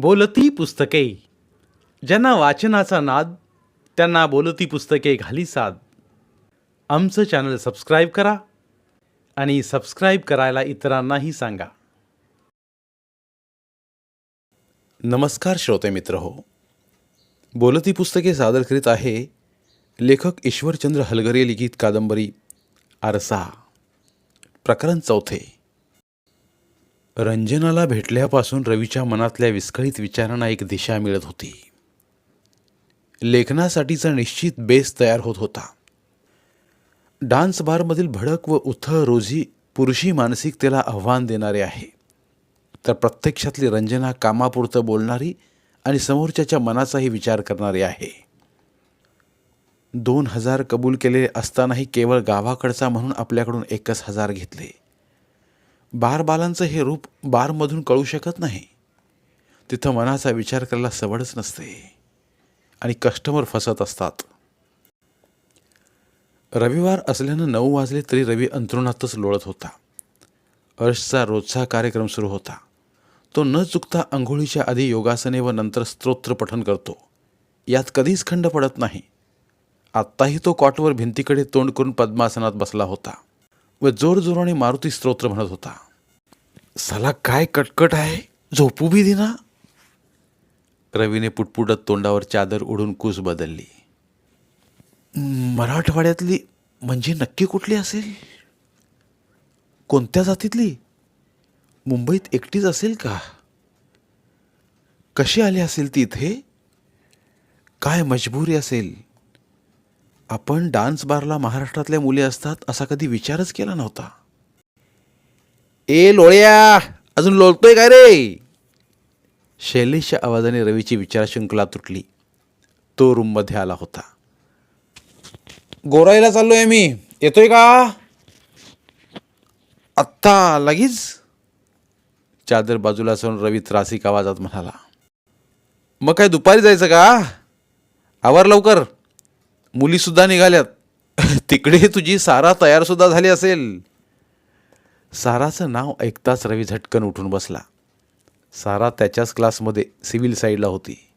बोलती पुस्तके. ज्यांना वाचनाचा नाद त्यांना बोलती पुस्तके घाली साद. आमचं चॅनल सबस्क्राईब करा आणि सबस्क्राईब करायला इतरांनाही सांगा. नमस्कार श्रोते मित्र हो. बोलती पुस्तके सादर करीत आहे लेखक ईश्वरचंद्र हलगरे लिखित कादंबरी आरसा प्रकरण चौथे. रंजनाला भेटल्यापासून रवीच्या मनातल्या विस्कळीत विचारांना एक दिशा मिळत होती. लेखनासाठीचा निश्चित बेस तयार होत होता. डान्स बारमधील भडक व उथळ रोजी पुरुषी मानसिकतेला आव्हान देणारे आहे. तर प्रत्यक्षातली रंजना कामापुरतं बोलणारी आणि समोरच्याच्या मनाचाही विचार करणारी आहे. दोन हजार कबूल केलेले असतानाही केवळ गावाकडचा म्हणून आपल्याकडून एकच हजार घेतले. बारबालांचं हे रूप बारमधून कळू शकत नाही. तिथं मनाचा विचार करायला सवडच नसते. आणि कस्टमर फसत असतात. रविवार असल्यानं नऊ वाजले तरी रवी अंतरुणातच लोळत होता. अर्शचा रोजचा कार्यक्रम सुरू होता. तो न चुकता आंघोळीच्या आधी योगासने व नंतर स्तोत्र पठन करतो. यात कधीच खंड पडत नाही. आत्ताही तो कॉटवर भिंतीकडे तोंड करून पद्मासनात बसला होता. व जोरजोराने मारुती स्तोत्र म्हणत होता. साला काय कटकट आहे? झोपू बी दिना. रवीने पुटपुटत तोंडावर चादर उडून कूस बदलली. मराठवाड्यातली म्हणजे नक्की कुठली असेल? कोणत्या जातीतली? मुंबईत एकटीच असेल का? कशी आली असेल ती इथे? काय मजबुरी असेल? आपण डान्स बारला महाराष्ट्रातल्या मुली असतात असा कधी विचारच केला नव्हता. ए लोळ्या! अजून लोळतोय काय रे? शैलेशच्या आवाजाने रवीची विचारशृंखला तुटली. तो रूममध्ये आला होता. गोराईला चाललोय मी. येतोय का? आत्ता लगेच? चादर बाजूला सरून रवी त्रासिक आवाजात म्हणाला. मग काय दुपारी जायचं का? आवर लवकर. मुलीसुद्धा निघाल्यात. तिकडे तुझी सारा तयारसुद्धा झाली असेल. साराचं नाव ऐकताच रवी झटकन उठून बसला. सारा त्याच्याच क्लासमध्ये सिव्हिल साईडला होती.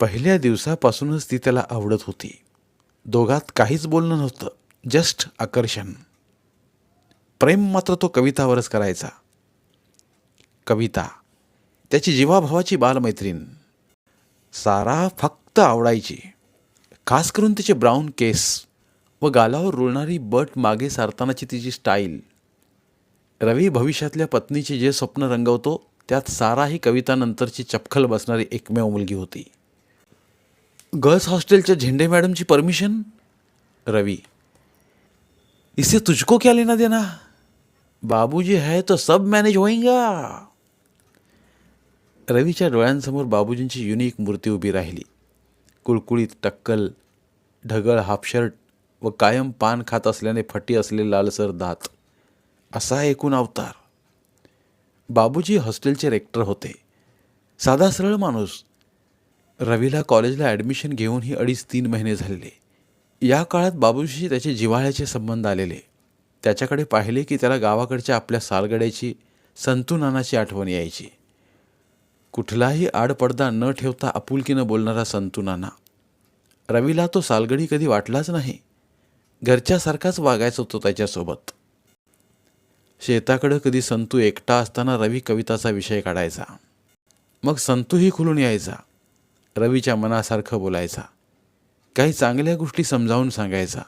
पहिल्या दिवसापासूनच ती त्याला आवडत होती. दोघात काहीच बोलणं नव्हतं जस्ट आकर्षण. प्रेम मात्र तो कवितावरच करायचा. कविता त्याची जीवाभावाची बालमैत्रीण. सारा फक्त आवडायची. खास करून तिचे ब्राऊन केस व गालावर रुळणारी बट मागे सारतानाची तिची स्टाईल रवी भविष्यातल्या पत्नीचे जे स्वप्न रंगवतो त्यात सारा ही कवितानंतरची चपखल बसणारी एकमेव मुलगी होती. गर्ल्स हॉस्टेलच्या झेंडे मॅडमची परमिशन रवी. इसे तुझको क्या लेना देना? बाबूजी है तो सब मॅनेज होईंगा रवीच्या डोळ्यांसमोर बाबूजींची युनिक मूर्ती उभी राहिली. कुळकुळीत टक्कल ढगळ हाफशर्ट व कायम पान खात असल्याने फटी असलेले लालसर दात. असा एकूण अवतार. बाबूजी हॉस्टेलचे रेक्टर होते. साधा सरळ माणूस. रवीला कॉलेजला ॲडमिशन घेऊनही अडीच तीन महिने झालेले. या काळात बाबूजीशी त्याचे जिव्हाळ्याचे संबंध आलेले. त्याच्याकडे पाहिले की त्याला गावाकडच्या आपल्या सालगड्याची संतू नानाची आठवण यायची. कुठलाही आडपडदा न ठेवता आपुलकीनं बोलणारा संतू नाना. रवीला तो सालगडी कधी वाटलाच नाही. घरच्यासारखाच वागायचं होतं त्याच्यासोबत. शेताकडं कधी संतू एकटा असताना रवी कविताचा विषय काढायचा. मग संतूही खुलून यायचा. रवीच्या मनासारखं बोलायचा. काही चांगल्या गोष्टी समजावून सांगायचा.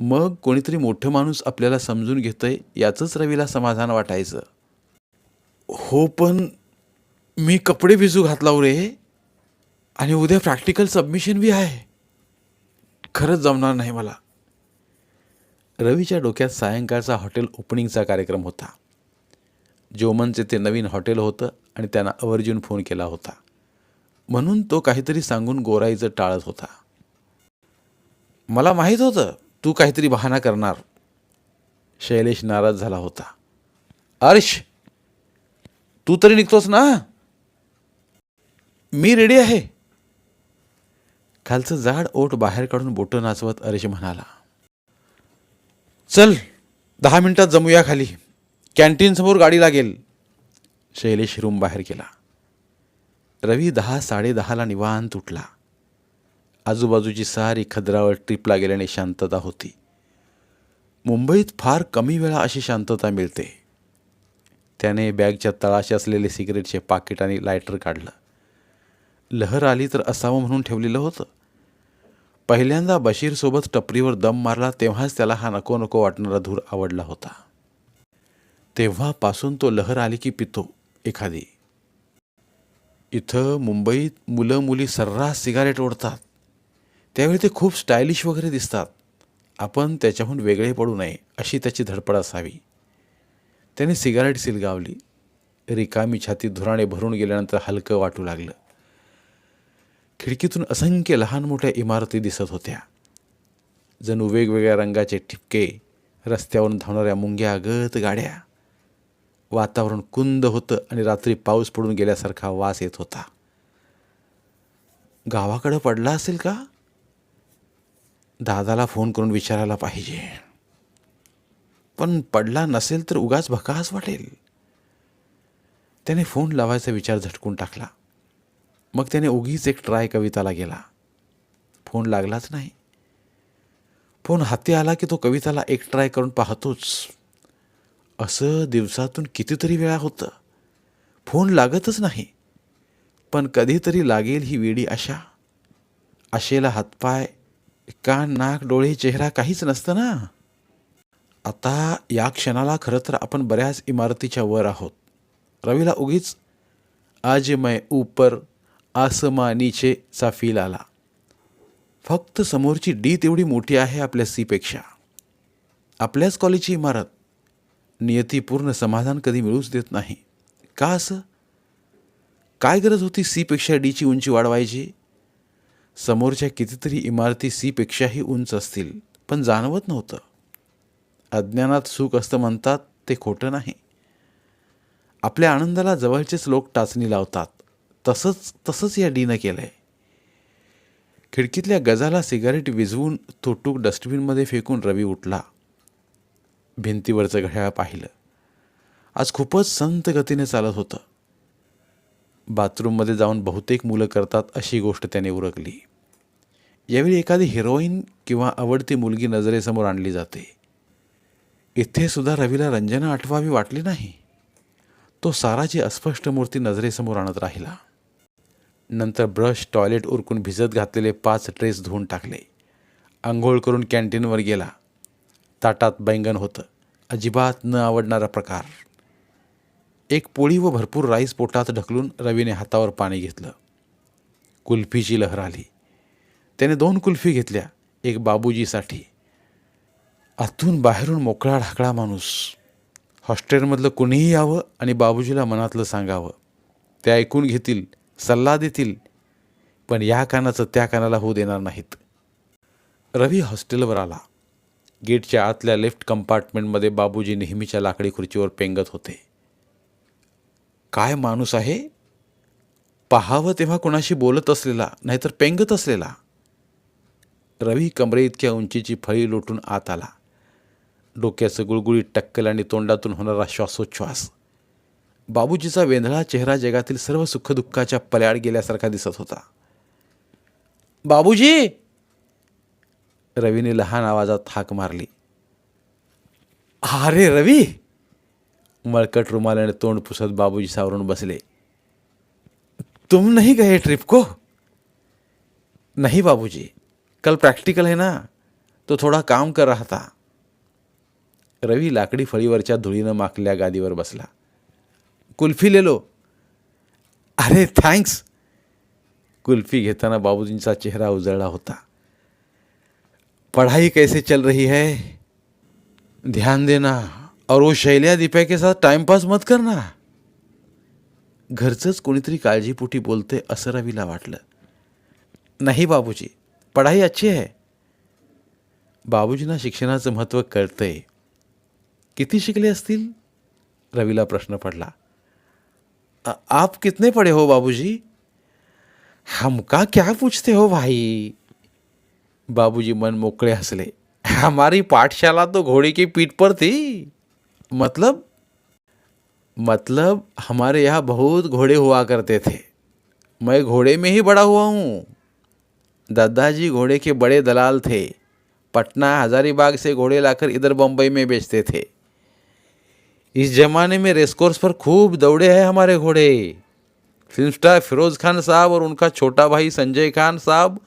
मग कोणीतरी मोठं माणूस आपल्याला समजून घेतंय याचंच रवीला समाधान वाटायचं. हो पण मी कपडे भिजू घातला रे. आणि उद्या प्रॅक्टिकल सबमिशन बी आहे. खरंच जमणार नाही मला. रवीच्या डोक्यात सायंकाळचा हॉटेल ओपनिंगचा कार्यक्रम होता. जोमनचे ते नवीन हॉटेल होतं आणि त्यांना आवर्जून फोन केला होता. म्हणून तो काहीतरी सांगून गोराईचं टाळत होता. मला माहीत होतं तू काहीतरी बहाणा करणार. शैलेश नाराज झाला होता. अर्श! तू तरी निघतोस ना? मी रेडी आहे. खालचं जाड ओठ बाहेर काढून बोटं नाचवत अरेश म्हणाला चल दहा मिनिटात जमूया खाली. कॅन्टीनसमोर गाडी लागेल. शैलेश रूम बाहेर गेला. रवी दहा साडेदहाला निवांत उठला. आजूबाजूची सारी खदरावर ट्रिपला गेल्याने शांतता होती. मुंबईत फार कमी वेळा अशी शांतता मिळते. त्याने बॅगच्या तळाशी असलेले सिगरेटचे पाकिट आणि लायटर काढलं. लहर आली तर असावं म्हणून ठेवलेलं होतं. पहिल्यांदा बशीरसोबत टपरीवर दम मारला तेव्हाच त्याला हा नको नको वाटणारा धूर आवडला होता. तेव्हापासून तो लहर आली की पितो एखादी. इथं मुंबईत मुलं मुली सर्रास सिगारेट ओढतात. त्यावेळी ते खूप स्टायलिश वगैरे दिसतात. आपण त्याच्याहून वेगळे पडू नये अशी त्याची धडपड असावी. त्याने सिगारेट सिलगावली रिकामी छाती धुराणे भरून गेल्यानंतर हलकं वाटू लागलं. खिडकीतून असंख्य लहान मोठ्या इमारती दिसत होत्या. जणू वेगवेगळ्या रंगाचे ठिपके रस्त्यावरून धावणाऱ्या मुंग्या गत गाड्या. वातावरण कुंद होतं आणि रात्री पाऊस पडून गेल्यासारखा वास येत होता. गावाकडं पडला असेल का? दादाला फोन करून विचारायला पाहिजे. पण पडला नसेल तर उगाच भकास वाटेल. त्याने फोन लावायचा विचार झटकून टाकला. मग त्याने उगीच एक ट्राय कविताला गेला. फोन लागलाच नाही. फोन हाती आला की तो कविताला एक ट्राय करून पाहतोच. असं दिवसातून कितीतरी वेळा होतं. फोन लागतच नाही. पण कधीतरी लागेल ही वेडी आशा. आशेला हातपाय कान नाक डोळे चेहरा काहीच नसतं ना. आता या क्षणाला खरं तर आपण बऱ्याच इमारतीच्या वर आहोत. रवीला उगीच आज मैं ऊपर आसमा चा फील आला फक्त समोरची डी तेवढी मोठी आहे आपल्या सीपेक्षा. आपल्याच कॉलेजची इमारत. नियती पूर्ण समाधान कधी मिळूच देत नाही. का असं? काय गरज होती सीपेक्षा डीची उंची वाढवायची? समोरच्या कितीतरी इमारती सीपेक्षाही उंच असतील पण जाणवत नव्हतं. अज्ञानात सुख असतं म्हणतात ते खोटं नाही. आपल्या आनंदाला जवळचेच लोक टाचणी लावतात. तसंच तसंच या डीनं केलं आहे खिडकीतल्या गजाला सिगारेट विझवून तो टूक डस्टबिनमध्ये फेकून रवी उठला. भिंतीवरचं घड्याळ पाहिलं. आज खूपच संत गतीने चालत होतं. बाथरूममध्ये जाऊन बहुतेक मुलं करतात अशी गोष्ट त्याने उरकली. यावेळी एखादी हिरोईन किंवा आवडती मुलगी नजरेसमोर आणली जाते. इथे सुद्धा रवीला रंजना आठवावी वाटली नाही. तो साराची अस्पष्ट मूर्ती नजरेसमोर आणत राहिला. नंतर ब्रश टॉयलेट उरकून भिजत घातलेले पाच ड्रेस धुवून टाकले. आंघोळ करून कॅन्टीनवर गेला. ताटात बैंगन होतं. अजिबात न आवडणारा प्रकार. एक पोळी व भरपूर राईस पोटात ढकलून रवीने हातावर पाणी घेतलं. कुल्फीची लहर आली. त्याने दोन कुल्फी घेतल्या एक बाबूजीसाठी. आतून बाहेरून मोकळा ढाकळा माणूस. हॉस्टेलमधलं कुणीही यावं आणि बाबूजीला मनातलं सांगावं. ते ऐकून घेतील सल्ला देतील पण या कानाचं त्या कानाला होऊ देणार नाहीत. रवी हॉस्टेलवर आला. गेटच्या आतल्या लेफ्ट कंपार्टमेंटमध्ये बाबूजी नेहमीच्या लाकडी खुर्चीवर पेंगत होते. काय माणूस आहे? पाहावं तेव्हा कुणाशी बोलत असलेला नाहीतर पेंगत असलेला. रवी कमरे इतक्या उंचीची फळी लोटून आत आला. डोक्याचं गुळगुळीत टक्कल आणि तोंडातून होणारा श्वासोच्छ्वास. बाबूजीचा वेंधळा चेहरा जगातील सर्व सुखदुःखाच्या पल्याड गेल्यासारखा दिसत होता. बाबूजी! रवीने लहान आवाजात हाक मारली. अरे रवी! मळकट रुमालाने तोंड पुसत बाबूजी सावरून बसले. तुम नहीं गए ट्रिप को? नहीं बाबूजी. कल प्रैक्टिकल है ना? तो थोड़ा काम कर रहा था. रवी लाकडी फळीवरच्या धुळीनं माकल्या गादीवर बसला. कुल्फी ले लो. अरे थँक्स कुल्फी घेताना बाबूजींचा चेहरा उजळला होता. पढ़ाई कैसे चल रही है? ध्यान देना. और वो शैल्या दीपा के साथ टाइमपास मत करना. घरचंच कोणीतरी काळजीपोटी बोलते असं रवीला वाटलं. नाही बाबूजी पढ़ाई अच्छी आहे बाबूजींना शिक्षणाचं महत्त्व कळतंय. किती शिकले असतील? रवीला प्रश्न पडला. आप कितने पढ़े हो बाबूजी? हमका क्या पूछते हो भाई? बाबूजी मन मोकळे हंसले। हमारी पाठशाला तो घोड़े की पीठ पर थी। मतलब? मतलब हमारे यहाँ बहुत घोड़े हुआ करते थे। मैं घोड़े में ही बड़ा हुआ हूँ। दादाजी घोड़े के बड़े दलाल थे। पटना हजारीबाग से घोड़े लाकर इधर बम्बई में बेचते थे। इस जमाने में रेसकोर्स पर खूब दौड़े हैं हमारे घोड़े। फ़िल्म स्टार फिरोज खान साहब और उनका छोटा भाई संजय खान साहब,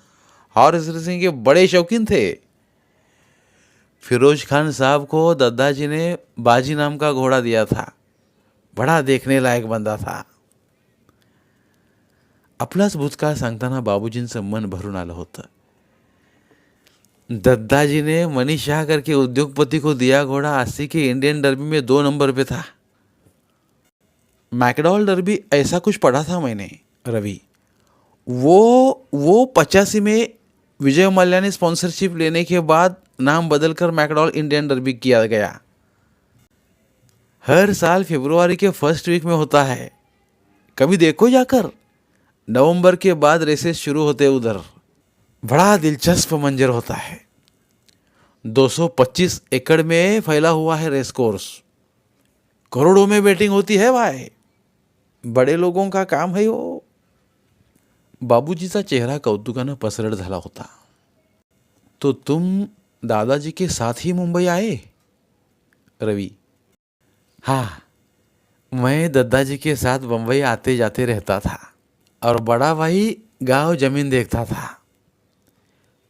हॉर्स रेसिंग के बड़े शौकीन थे। फिरोज खान साहब को दादाजी ने बाजी नाम का घोड़ा दिया था। बडा देखने लायक बंदा था। आपलाच भूतकाळ सांगताना बाबूजींचं मन भरून आलं होतं। दद्दाजी ने मनीष शाह करके उद्योगपति को दिया घोड़ा अस्सी के इंडियन डर्बी में दो नंबर पे था। मैकडॉल डर्बी ऐसा कुछ पढ़ा था मैंने, रवि। वो वो पचासी में विजय मल्ल्या ने स्पॉन्सरशिप लेने के बाद नाम बदलकर मैकडॉल इंडियन डर्बी किया गया। हर साल फरवरी के फ़र्स्ट वीक में होता है। कभी देखो जाकर, नवंबर के बाद रेसेस शुरू होते उधर। बड़ा दिलचस्प मंजर होता है। 225 एकड़ में फैला हुआ है रेस कोर्स। करोड़ों में बैटिंग होती है भाई। बड़े लोगों का काम है वो। बाबूजीचा चेहरा कौतुकानं पसरट झाला होता। तो तुम दादाजी के साथ ही मुंबई आए? रवि। हाँ मैं दादाजी के साथ बम्बई आते जाते रहता था और बड़ा भाई गाँव ज़मीन देखता था।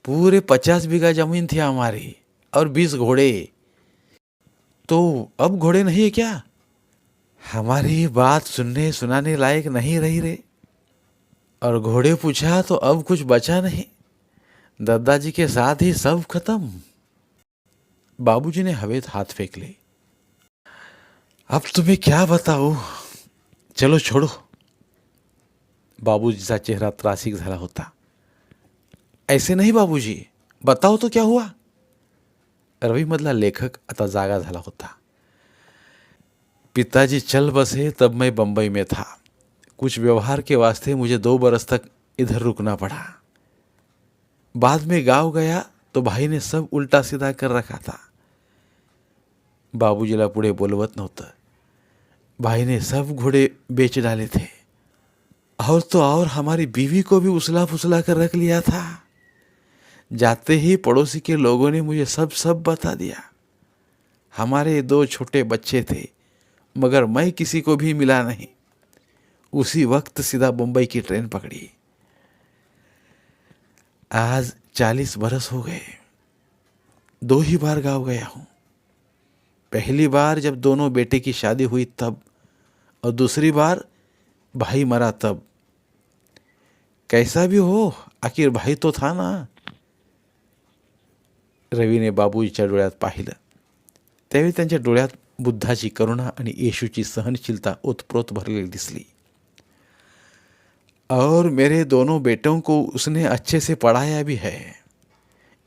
पूरे पचास बीघा ज़मीन थी हमारी और बीस घोड़े। तो अब घोड़े नहीं है क्या? हमारी बात सुनने सुनाने लायक नहीं रही रे। और घोड़े पूछा तो अब कुछ बचा नहीं। दादाजी के साथ ही सब खत्म। बाबूजी ने हवेत हाथ फेंक ले। अब तुम्हें क्या बताऊ? चलो छोड़ो। बाबूजीचा चेहरा त्रासिक झाला होता। ऐसे नाही बाबूजी। बताओ तो क्या हुआ? रवि रवीमधला लेखक आता जागा झाला होता। पिताजी चल बसे तब मैं बम्बई में था। कुछ व्यवहार के वास्ते मुझे दो बरस तक इधर रुकना पड़ा। बाद में गाँव गया तो भाई ने सब उल्टा सीधा कर रखा था। बाबूजीला पुढे बोलवत नव्हतं भाई ने सब घोड़े बेच डाले थे। और तो और हमारी बीवी को भी उसला फुसला कर रख लिया था। जाते ही पड़ोसी के लोगों ने मुझे सब सब बता दिया। हमारे दो छोटे बच्चे थे, मगर मैं किसी को भी मिला नहीं। उसी वक्त सीधा मुंबई की ट्रेन पकड़ी। आज चालीस बरस हो गए। दो ही बार गाँव गया हूँ। पहली बार जब दोनों बेटे की शादी हुई तब, और दूसरी बार भाई मरा तब। कैसा भी हो, आखिर भाई तो था ना। रवीने बाबूजीच्या डोळ्यात पाहिलं. त्यावेळी त्यांच्या डोळ्यात बुद्धाची करुणा आणि येशूची सहनशीलता ओतप्रोत भरलेली दिसली. और मेरे दोनों बेटों को उसने अच्छे से पढ़ाया भी है।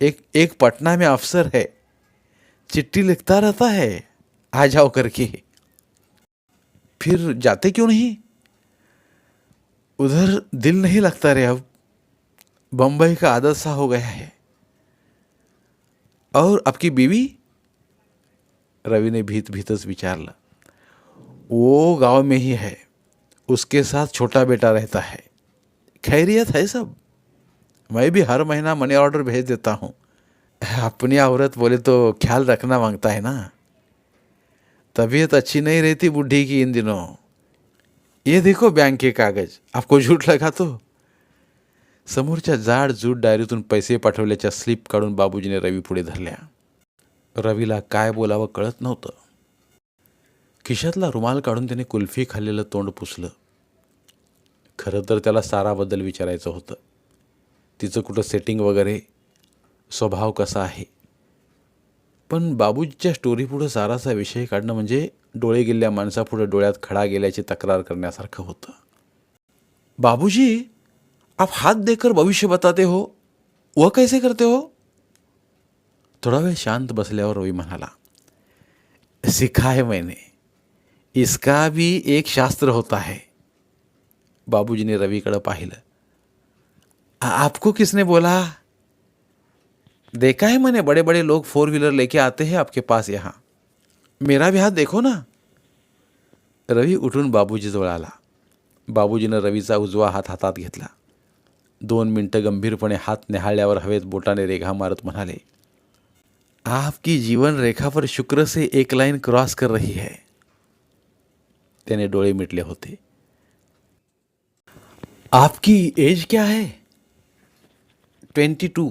एक एक पटना में अफसर है। चिट्ठी लिखता रहता है। आ जाओ करके। फिर जाते क्यों नहीं? उधर दिल नहीं लगता रे अब। बम्बई का आदत सा हो गया है। और आपकी बीवी? रवि ने भीत भीतच विचारलं वो गाँव में ही है। उसके साथ छोटा बेटा रहता है। खैरियत है सब। मैं भी हर महीना मनी ऑर्डर भेज देता हूँ। अपनी औरत बोले तो ख्याल रखना माँगता है ना। तबीयत अच्छी नहीं रहती बुढ़ी की इन दिनों। ये देखो बैंक के कागज़। आपको झूठ लगा तो। समोरच्या जाड जूट डायरीतून पैसे पाठवल्याच्या स्लिप काढून बाबूजीने रवी पुढे धरल्या. रवीला काय बोलावं कळत नव्हतं. खिशातला रुमाल काढून त्याने कुल्फी खाल्लेलं तोंड पुसलं. खरं तर त्याला साराबद्दल विचारायचं होतं. तिचं कुठं सेटिंग वगैरे स्वभाव कसा आहे? पण बाबूजीच्या स्टोरीपुढं साराचा विषय काढणं म्हणजे डोळे गेलेल्या माणसापुढं डोळ्यात खडा गेल्याची तक्रार करण्यासारखं होतं. बाबूजी आप हाथ देकर भविष्य बताते हो वह कैसे करते हो? थोडा वेळ शांत बसल्यावर रवी म्हणाला सिखा है मैंने इसका भी एक शास्त्र होता है. बाबूजी ने रवीकडं पाहिलं आपको किसने बोला? देखा है मैंने बड़े बड़े लोग फोर व्हीलर लेके आते हैं आपके पास यहाँ। मेरा भी हाथ देखो ना. रवी उठून बाबूजीजवळ आला. बाबूजीनं रवीचा उजवा हात हातात घेतला. दोन मिनटं गंभीरपणे हात निहाळल्यावर हवेत बोटाने रेघा मारत म्हणाले, आपकी जीवन रेखा पर शुक्र से एक लाइन क्रॉस कर रही है. त्याने डोळे मिटले होते. आपकी एज क्या है? ट्वेंटी टू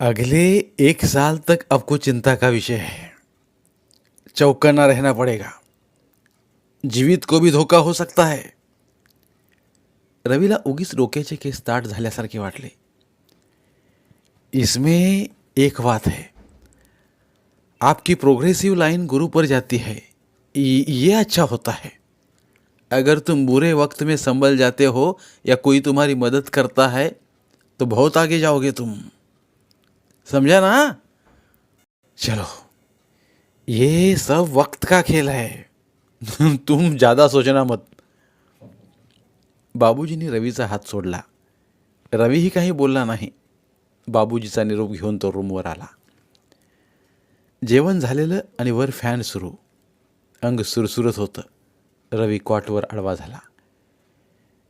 अगले एक साल तक आपको चिंता का विषय है। चौकन्ना रहना पड़ेगा। जीवित को भी धोखा हो सकता है। रवीला उगीच डोक्याचे केस ताट झाल्यासारखे वाटले. इसमें एक बात है. आपकी प्रोग्रेसिव लाइन गुरु पर जाती है. ये ये अच्छा होता है. अगर तुम बुरे वक्त में संभल जाते हो या कोई तुम्हारी मदद करता है तो बहुत आगे जाओगे तुम. समझा ना? चलो, ये सब वक्त का खेल है. तुम ज़्यादा सोचना मत. बाबूजींनी रवीचा हात सोडला. रवीही काही बोलला नाही. बाबूजीचा निरोप घेऊन तो रूमवर आला. जेवण झालेलं आणि वर फॅन सुरू. अंग सुरसुरत होतं. रवी कॉटवर आडवा झाला.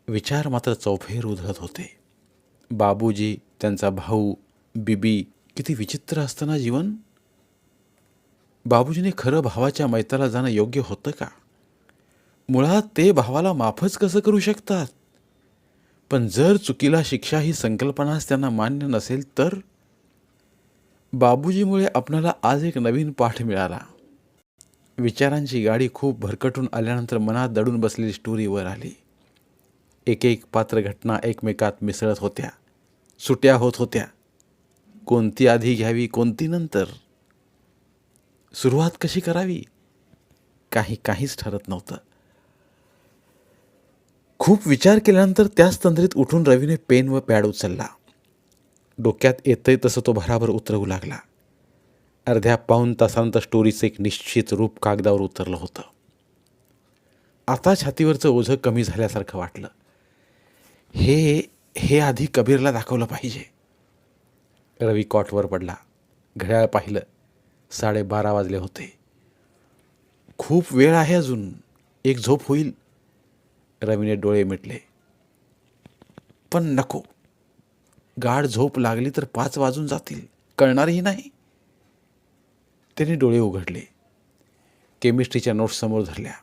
विचार मात्र चौफेर उधळत होते. बाबूजी त्यांचा भाऊ बिबी किती विचित्र असतं ना जीवन? बाबूजीने खरं भावाच्या मैताला जाणं योग्य होतं का? मुळात ते भावाला माफच कसं करू शकतात? पण जर चुकीला शिक्षा ही संकल्पनाच त्यांना मान्य नसेल तर? बाबूजीमुळे आपणाला आज एक नवीन पाठ मिळाला. विचारांची गाडी खूप भरकटून आल्यानंतर मनात दडून बसलेली स्टोरी वर आली. एक एक पात्र घटना एकमेकात मिसळत होत्या. सुट्या होत होत्या. कोणती आधी घ्यावी कोणती नंतर? सुरुवात कशी करावी? काही काहीच ठरत नव्हतं. खूप विचार केल्यानंतर त्याच तंद्रीत उठून रवीने पेन व पॅड उचलला. डोक्यात येतंय तसं तो भराभर उतरवू लागला. अर्ध्या पाऊन तासानंतर स्टोरीचं एक निश्चित रूप कागदावर उतरलं होतं. आता छातीवरचं ओझं कमी झाल्यासारखं वाटलं. हे हे आधी कबीरला दाखवलं पाहिजे. रवी कॉटवर पडला. घड्याळ पाहिलं. साडेबारा वाजले होते. खूप वेळ आहे अजून. एक झोप होईल. रवीने डोळे मिटले. पण नको. गाढ झोप लागली तर पाच वाजून जातील. कळणारही नाही. त्याने डोळे उघडले. केमिस्ट्रीच्या नोट्स समोर धरल्या.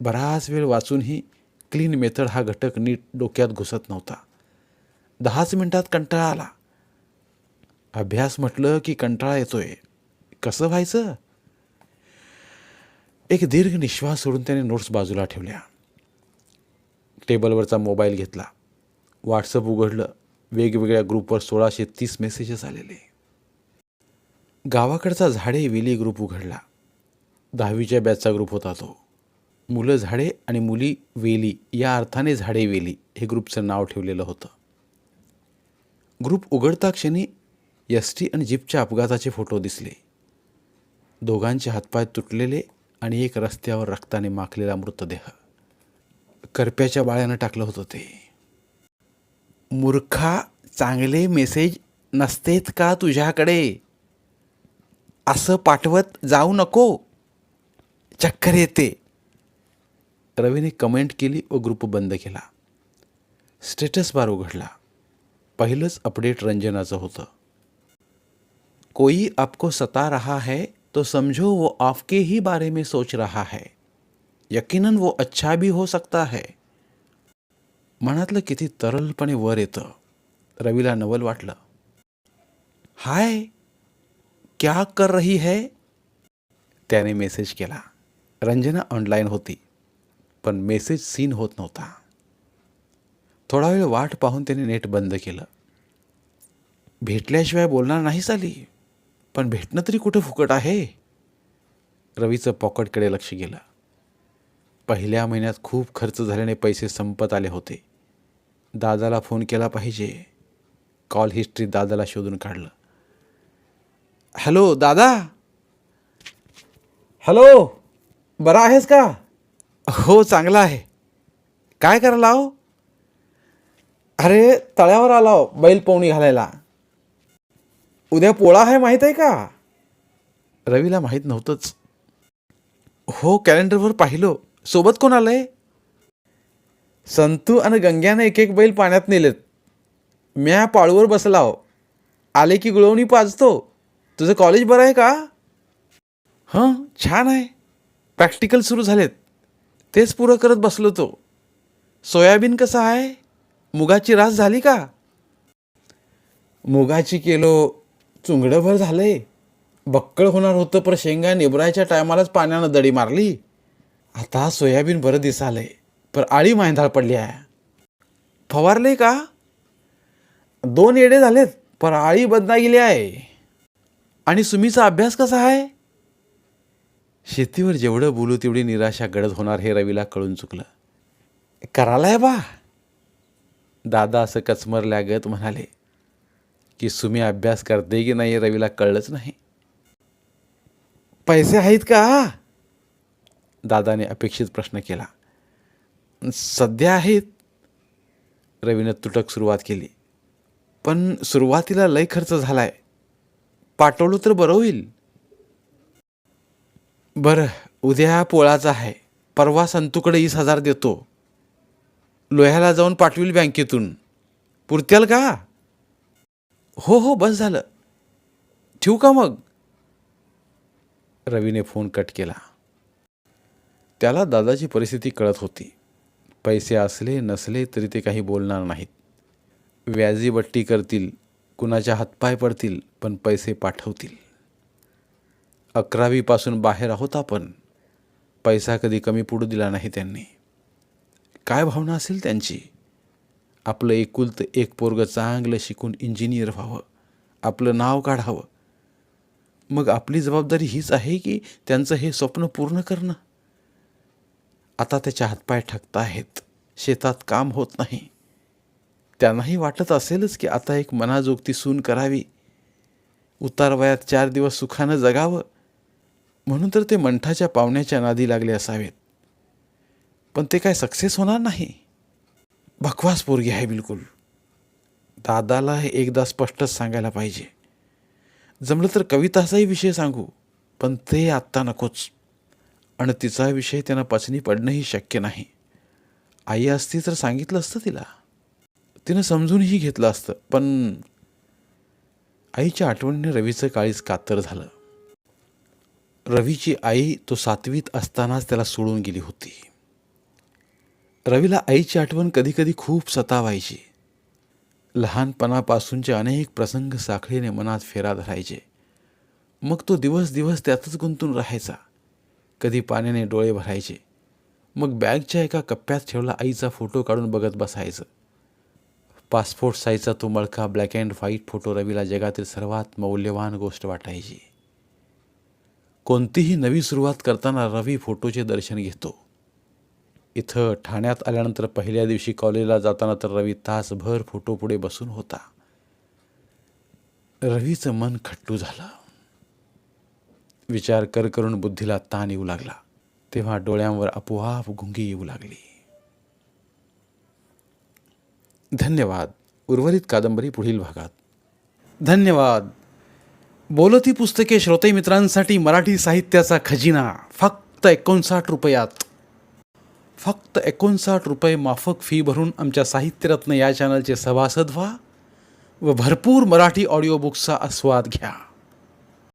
बराच वेळ वाचूनही क्लीन मेथड हा घटक नीट डोक्यात घुसत नव्हता. दहाच मिनिटात कंटाळा आला. अभ्यास म्हटलं की कंटाळा येतोय. कसं व्हायचं? एक दीर्घ निश्वास सोडून त्याने नोट्स बाजूला ठेवल्या. टेबलवरचा मोबाईल घेतला. व्हॉट्सअप उघडलं. वेगवेगळ्या ग्रुपवर सोळाशे तीस मेसेजेस आलेले. गावाकडचा झाडे वेली ग्रुप उघडला. दहावीच्या बॅचचा ग्रुप होता तो. मुलं झाडे आणि मुली वेली या अर्थाने झाडे वेली हे ग्रुपचं नाव ठेवलेलं होतं. ग्रुप उघडता क्षणी एस टी आणि जीपच्या अपघाताचे फोटो दिसले. दोघांचे हातपाय तुटलेले आणि एक रस्त्यावर रक्ताने माखलेला मृतदेह. करप्याच्या बाळ्यानं टाकलं होतं ते. मूर्खा चांगले मेसेज नसतेत का तुझ्याकडे? असं पाठवत जाऊ नको. चक्कर येते. रवीने कमेंट केली व ग्रुप बंद केला. स्टेटस बार उघडला. पहिलंच अपडेट रंजनाचं होतं. कोई आपको सता रहा है तो समझो वो आपके ही बारे में सोच रहा है. यकीनन वो अच्छा भी हो सकता है। मनातलं किती तरलपणे वर येतं. रवीला नवल वाटलं. हाय क्या कर रही है? त्याने मेसेज केला. रंजना ऑनलाईन होती पण मेसेज सीन होत नव्हता. थोडा वेळ वाट पाहून त्याने नेट बंद केलं. भेटल्याशिवाय बोलणार नाही चाली पण भेटणं तरी कुठं फुकट आहे? रवीचं पॉकेटकडे लक्ष गेलं. पहिल्या महिन्यात खूप खर्च झाल्याने पैसे संपत आले होते. दादाला फोन केला पाहिजे. कॉल हिस्ट्री दादाला शोधून काढलं. हॅलो दादा? हॅलो? बरा आहेस का? हो चांगला आहे. काय करायला हो? अरे तळ्यावर आला हो, बैल पोवणी घालायला. उद्या पोळा आहे माहीत आहे का? रवीला माहीत नव्हतंच. हो कॅलेंडरवर पाहिलं. सोबत कोण आलंय? संतू आणि गंग्यानं एक एक बैल पाण्यात नेलेत. म्या पाळूवर बसलाव आले की गुळवणी पाजतो. तुझं कॉलेज बरं आहे का? हं छान आहे. प्रॅक्टिकल सुरू झालेत. तेच पुरं करत बसलो तो. सोयाबीन कसं आहे? मुगाची रास झाली का? मुगाची किलो चुंगडंभर झालंय. बक्कळ होणार होतं पर शेंगा निबरायच्या टायमालाच पाण्यानं दडी मारली. आता सोयाबीन बरं दिसालंय पर आळी मायंधाळ पडली आहे. फवारले का? दोन येडे झालेत पर आळी बदना गेली आहे. आणि सुमीचा अभ्यास कसा आहे? शेतीवर जेवढं बोलू तेवढी निराशा गडद होणार हे रवीला कळून चुकलं. करायलाय बा. दादा असं कचमरल्यागत म्हणाले की सुमी अभ्यास करते की नाही रवीला कळलंच नाही. पैसे आहेत का? दादाने अपेक्षित प्रश्न केला. सध्या आहेत रवीनं तुटक सुरुवात केली. पण सुरुवातीला लय खर्च झालाय. पाठवलं तर बरं होईल. बरं उद्या पोळाचा आहे. परवा संतूकडे वीस हजार देतो. लोह्याला जाऊन पाठवील बँकेतून. पुरत्याल का? हो हो बस झालं. ठेवू का मग? रवीने फोन कट केला. त्याला दादाची परिस्थिती कळत होती. पैसे असले नसले तरी ते काही बोलणार नाहीत. व्याजी बट्टी करतील कुणाच्या हातपाय पडतील पण पैसे पाठवतील. अकरावीपासून बाहेर आहोत आपण. पैसा कधी कमी पडू दिला नाही त्यांनी. काय भावना असेल त्यांची? आपलं एकुलतं एक पोरगं चांगलं शिकून इंजिनियर व्हावं. आपलं नाव काढावं. मग आपली जबाबदारी हीच आहे की त्यांचं हे स्वप्न पूर्ण करणं? आता त्याच्या हातपाय ठकत आहेत. शेतात काम होत नाही. त्यांनाही वाटत असेलच की आता एक मनाजोगती सून करावी. उतार वयात चार दिवस सुखानं जगावं. म्हणून तर ते मंठाच्या पाहुण्याच्या नादी लागले असावेत. पण ते काय सक्सेस होणार नाही? बकवास पोरगी आहे बिलकुल. दादाला हे एकदा स्पष्टच सांगायला पाहिजे. जमलं तर कविताचाही विषय सांगू पण ते आत्ता नकोच. आणि तिचा विषय त्यांना पचनी पडणंही शक्य नाही. आई असती तर सांगितलं असतं तिला. तिनं समजूनही घेतलं असतं पण आईच्या आठवणीने रवीचं काळीच कातर झालं. रवीची आई तो सातवीत असतानाच त्याला सोडून गेली होती. रवीला आईची आठवण कधीकधी खूप सतावायची. लहानपणापासूनचे अनेक प्रसंग साखळीने मनात फेरा धरायचे मग तो दिवस दिवस त्यातच गुंतून राहायचा. कधी पाण्याने डोळे भरायचे. मग बॅगच्या एका कप्प्यात ठेवला आईचा फोटो काढून बघत बसायचं. पासपोर्ट साईजचा तो मळका ब्लॅक अँड व्हाईट फोटो रवीला जगातील सर्वात मौल्यवान गोष्ट वाटायची. कोणतीही नवी सुरुवात करताना रवी फोटोचे दर्शन घेतो. इथं ठाण्यात आल्यानंतर पहिल्या दिवशी कॉलेजला जाताना तर रवी तासभर फोटो पुढे बसून होता. रवीचं मन खट्टू झालं. विचार कर करून बुद्धीला ताण येऊ लागला. तेव्हा डोळ्यांवर आपोआप गुंगी येऊ लागली. धन्यवाद. उर्वरित कादंबरी पुढील भागात. धन्यवाद. बोलती पुस्तके श्रोते मित्रांसाठी मराठी साहित्याचा खजिना. फक्त एकोणसाठ रुपयात. फक्त एकोणसाठ रुपये माफक फी भरून आमच्या साहित्यरत्न या चॅनलचे सभासद व्हा व भरपूर मराठी ऑडिओ बुक्सचा आस्वाद घ्या.